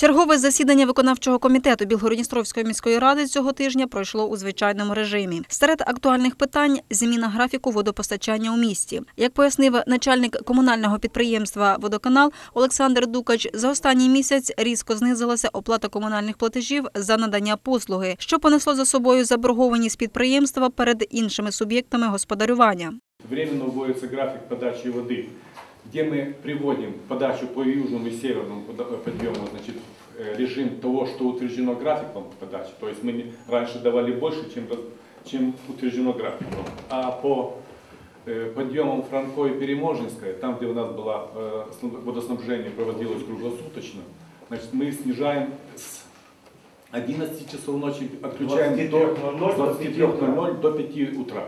Чергове засідання виконавчого комітету Білгородністровської міської ради цього тижня пройшло у звичайному режимі. Серед актуальних питань зміна графіку водопостачання у місті. Як пояснив начальник комунального підприємства Водоканал Олександр Дукач, за останній місяць різко знизилася оплата комунальних платежів за надання послуги, що понесло за собою заборгованість підприємства перед іншими суб'єктами господарювання. Временно вводится график подачи воды, где мы приводим подачу по южному и северному пода- подъему значит, в э, режим того, что утверждено графиком подачи. То есть мы раньше давали больше, чем, чем утверждено графиком. А по э, подъемам Франко и Переможенская, там, где у нас было э, снаб- водоснабжение проводилось круглосуточно, значит, мы снижаем с 11 часов ночи, отключаем до 23:00 до 23.00 до 5 утра.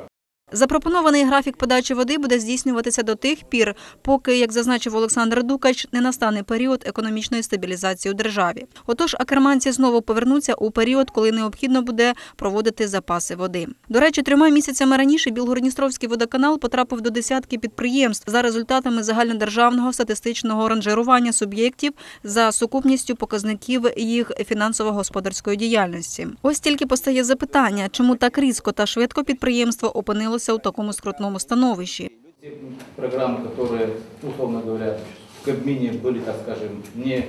Запропонований графік подачі води буде здійснюватися до тих пір, поки, як зазначив Олександр Дукач, не настане період економічної стабілізації у державі. Отож, акерманці знову повернуться у період, коли необхідно буде проводити запаси води. До речі, трьома місяцями раніше Білгородністровський водоканал потрапив до десятки підприємств за результатами загальнодержавного статистичного ранжирування суб'єктів за сукупністю показників їх фінансово-господарської діяльності. Ось тільки постає запитання, чому так різко та швидко підприємство опинилося у такому скрутному становищі. Те программы, которые, условно говоря, в Кабмине были, так скажем, не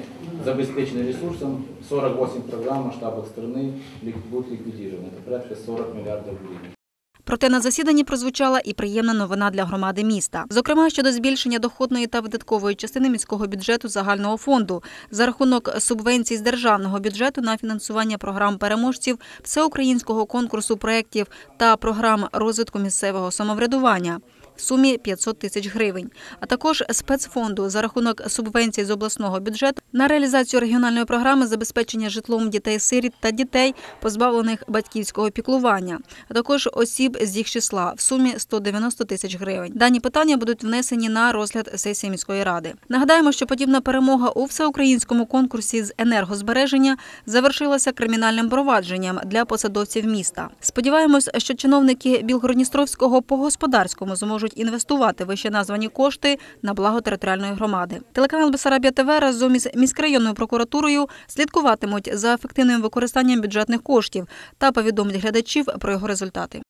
забеспечены ресурсом, 48 программ в масштабах страны лик- будут ликвидированы. Это порядка 40 миллиардов гривен. Проте на засіданні прозвучала і приємна новина для громади міста. Зокрема, щодо збільшення доходної та видаткової частини міського бюджету загального фонду за рахунок субвенцій з державного бюджету на фінансування програм переможців всеукраїнського конкурсу проєктів та програм розвитку місцевого самоврядування. В сумі 500 тисяч гривень, а також спецфонду за рахунок субвенцій з обласного бюджету на реалізацію регіональної програми забезпечення житлом дітей-сиріт та дітей, позбавлених батьківського піклування, а також осіб з їх числа в сумі 190 тисяч гривень. Дані питання будуть внесені на розгляд сесії міської ради. Нагадаємо, що подібна перемога у всеукраїнському конкурсі з енергозбереження завершилася кримінальним провадженням для посадовців міста. Сподіваємось, що чиновники Білгородністровського по господарському зможуть інвестувати вище названі кошти на благо територіальної громади. Телеканал Бесарабія ТВ разом із міськрайонною прокуратурою слідкуватимуть за ефективним використанням бюджетних коштів та повідомлять глядачів про його результати.